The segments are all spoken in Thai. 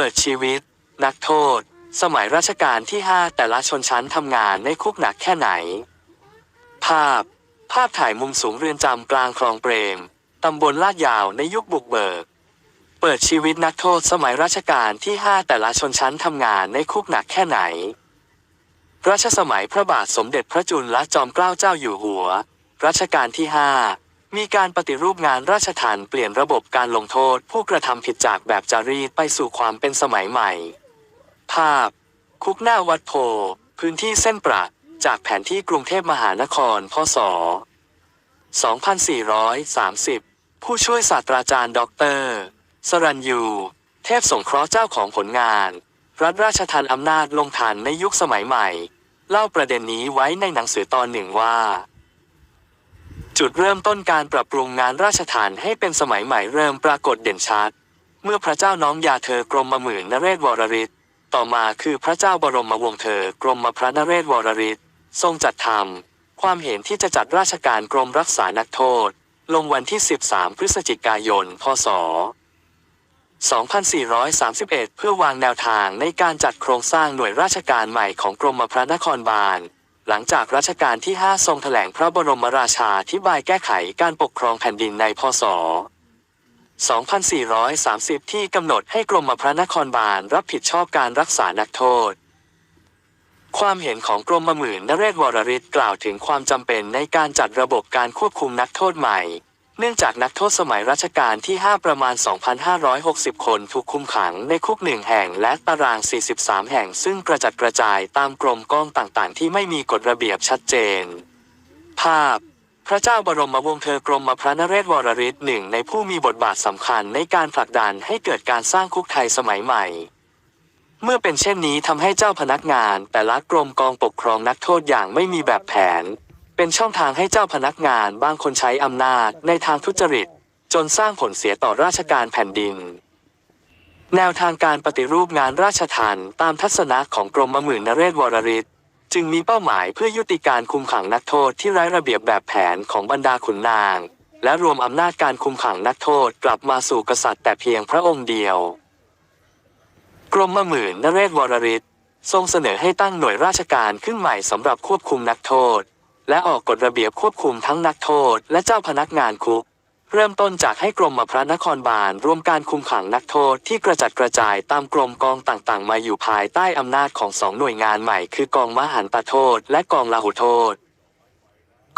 ปิดชีวิต นักโทษ สมัยรัชกาลที่ 5 แต่ละชนชั้นทำงานในคุกหนักแค่ไหน ภาพ ภาพถ่ายมุมสูงเรือนจำกลางคลองเปรมตำบลลาดยาวในยุคบุกเบิก เปิดชีวิตนักโทษสมัยรัชกาลที่ 5 แต่ละชนชั้นทำงานในคุกหนักแค่ไหน รัชสมัยพระบาทสมเด็จพระจุลจอมเกล้าเจ้าอยู่หัว รัชกาลที่ 5 มีการปฏิรูปงานราชทัณฑ์เปลี่ยนระบบการลงโทษ ผู้กระทำผิดจากแบบจารีตไปสู่ความเป็นสมัยใหม่ ภาพ คุกหน้าวัดโพ พื้นที่เส้นประจากแผนที่กรุงเทพมหานคร พศ 2430 ผู้ช่วยศาสตราจารย์ด็อกเตอร์สรัญยู เทพสงเคราะห์เจ้าของผลงาน รัฐราชทันอำนาจลงทันในยุคสมัยใหม่ เล่าประเด็นนี้ไว้ในหนังสือตอนหนึ่งว่า จุดเริ่มต้นการปรับปรุงงานราชทานให้เป็นสมัยใหม่เริ่มปรากฏเด่นชัด เมื่อพระเจ้าน้องยาเธอกรมมหมื่นนเรศวรริศต่อมาคือพระเจ้าบรมวงศ์เธอกรมพระนเรศวรริศทรงจัดทำความเห็นที่จะจัดราชการกรมรักษานักโทษ ลงวันที่ 13 พฤศจิกายน พศ 2431 เพื่อวางแนวทางในการจัดโครงสร้างหน่วยราชการใหม่ของกรมพระนครบาล หลังจากรัชกาลที่ 5 ทรงแถลงพระบรมราชาธิบายแก้ไขการปกครองแผ่นดินในพศ 2430 ที่กำหนดให้กรมพระนครบาลรับผิดชอบการรักษานักโทษ ความเห็นของกรมหมื่นนเรศวรริศกล่าวถึงความจำเป็นในการจัดระบบการควบคุมนักโทษใหม่ เนื่องจากนักโทษสมัยรัชกาลที่ 5 ประมาณ 2,560 คนถูกคุมขังในคุกหนึ่งแห่งและตาราง 43 แห่งซึ่งกระจัดกระจายตามกรมกองต่างๆ ที่ไม่มีกฎระเบียบชัดเจน ภาพ พระเจ้าบรมวงศ์เธอกรมพระนเรศวรริศหนึ่งในผู้มีบทบาทสำคัญในการผลักดันให้เกิดการสร้างคุกไทยสมัยใหม่ เมื่อเป็นเช่นนี้ทำให้เจ้าพนักงาน แต่ละกรมกองปกครองนักโทษอย่างไม่มีแบบแผน เป็นช่องทางให้เจ้าพนักงานบางคนใช้อำนาจในทางทุจริต จนสร้างผลเสียต่อราชการแผ่นดิน แนวทางการปฏิรูปงานราชทัณฑ์ตามทัศนะของกรมหมื่นนเรศวรริศจึงมีเป้าหมายเพื่อยุติการคุมขังนักโทษที่ไร้ระเบียบแบบแผนของบรรดาขุนนาง และรวมอำนาจการคุมขังนักโทษกลับมาสู่กษัตริย์แต่เพียงพระองค์เดียว กรมหมื่นนเรศวรริศทรงเสนอให้ตั้งหน่วยราชการขึ้นใหม่สำหรับควบคุมนักโทษ และออกกฎระเบียบควบคุมทั้งนักโทษ และเจ้าพนักงานคุก เริ่มต้นจากให้กรมพระนครบาลรวมการคุมขังนักโทษที่กระจัดกระจายตามกรมกองต่างๆ มาอยู่ภายใต้อำนาจของสองหน่วยงานใหม่คือกองมหันตโทษ และกองลาหุโทษ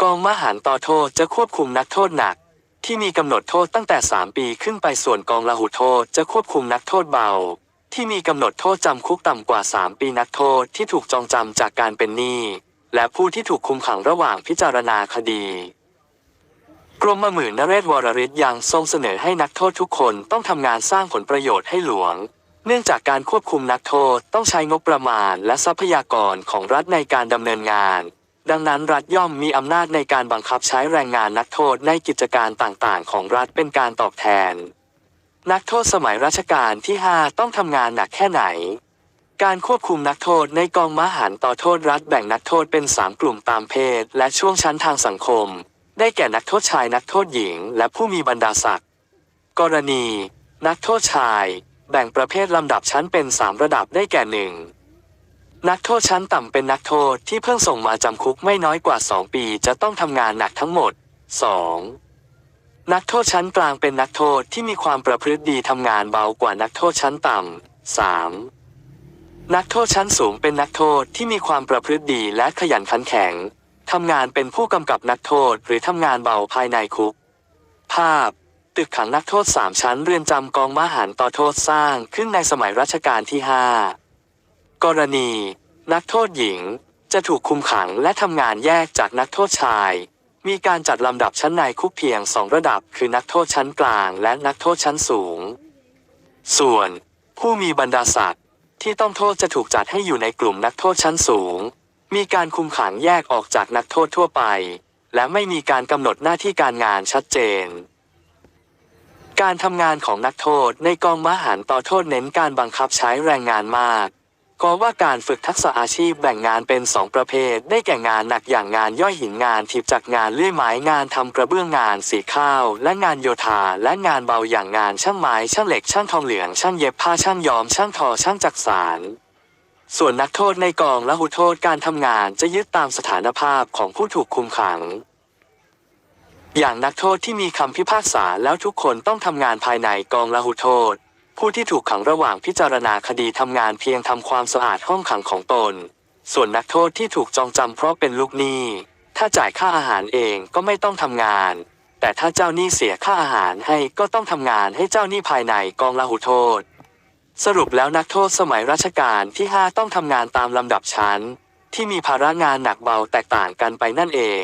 กองมหันตโทษจะควบคุมนักโทษหนัก ที่มีกำหนดโทษตั้งแต่ 3 ปีขึ้นไปส่วนกองลาหุโทษจะควบคุมนักโทษเบาที่มีกำหนดโทษจำคุกต่ำกว่า 3 ปีนักโทษที่ถูกจองจำจากการเป็นหนี้ และผู้ที่ถูกคุมขังระหว่างพิจารณาคดีกรมหมื่นนเรศวรริศยังทรงเสนอให้นักโทษทุกคนต้องทำงานสร้างผลประโยชน์ให้หลวง เนื่องจากการควบคุมนักโทษต้องใช้งบประมาณและทรัพยากรของรัฐในการดำเนินงาน ดังนั้นรัฐย่อมมีอำนาจในการบังคับใช้แรงงานนักโทษในกิจการต่างๆ ของรัฐเป็นการตอบแทน นักโทษสมัยรัชกาลที่ 5 ต้องทำงานหนักแค่ไหน การควบคุมนักโทษในกองมหันต่อโทษรัฐแบ่งนักโทษเป็น 3 กลุ่มตามเพศ และช่วงชั้นทางสังคม ได้แก่นักโทษชายนักโทษหญิง และผู้มีบรรดาศักดิ์กรณี นักโทษชาย แบ่งประเภทลำดับชั้นเป็น 3 ระดับได้แก่หนึ่งนักโทษชั้นต่ำเป็นนักโทษที่เพิ่งส่งมาจำคุกไม่น้อยกว่า 2 ปีจะต้องทำงานหนักทั้งหมด 2. นักโทษชั้นกลางเป็นนักโทษที่มีความประพฤติดีทำงานเบากว่านักโทษชั้นต่ำ 3. นักโทษชั้นสูงเป็นนักโทษที่มีความประพฤติดีและขยันขันแข็ง ทำงานเป็นผู้กำกับนักโทษหรือทำงานเบาภายในคุก ภาพ ตึกขังนักโทษสามชั้นเรือนจำกองมหันต่อโทษสร้างขึ้นในสมัยรัชกาลที่ 5 กรณี นักโทษหญิงจะถูกคุมขังและทำงานแยกจากนักโทษชาย มีการจัดลำดับชั้นในคุกเพียงสองระดับ คือนักโทษชั้นกลางและนักโทษชั้นสูง ส่วน ผู้มีบรรดาศักดิ์ ที่ต้องโทษจะถูกจัดให้อยู่ในกลุ่มนักโทษชั้นสูง มีการคุมขังแยกออกจากนักโทษทั่วไป และไม่มีการกำหนดหน้าที่การงานชัดเจน การทำงานของนักโทษในกองมหารต่อโทษเน้นการบังคับใช้แรงงานมาก ก็ว่าการฝึกทักษะอาชีพแบ่งงานเป็นสองประเภท ได้แก่งานหนักอย่างงานย่อยหินงานทิพจากงานเลื่อยไม้งานทำกระเบื้องงานสีข้าว และงานโยธา และงานเบาอย่างงานช่างไม้ช่างเหล็กช่างทองเหลืองช่างเย็บผ้าช่างย้อมช่างทอช่างจักสานส่วนนักโทษในกองและหุโทษการทำงานจะยึดตามสถานภาพของผู้ถูกคุมขัง อย่างนักโทษที่มีคำพิพากษาแล้วทุกคนต้องทำงานภายในกองละหุโทษ ผู้ที่ถูกขังระหว่างพิจารณาคดีทำงานเพียงทำความสะอาดห้องขังของตน ส่วนนักโทษที่ถูกจองจำเพราะเป็นลูกหนี้ ถ้าจ่ายค่าอาหารเองก็ไม่ต้องทำงาน แต่ถ้าเจ้าหนี้เสียค่าอาหารให้ก็ต้องทำงานให้เจ้าหนี้ภายในกองละหุโทษ สรุปแล้วนักโทษสมัยรัชกาลที่ 5 ต้องทำงานตามลำดับชั้น ที่มีภาระงานหนักเบาแตกต่างกันไปนั่นเอง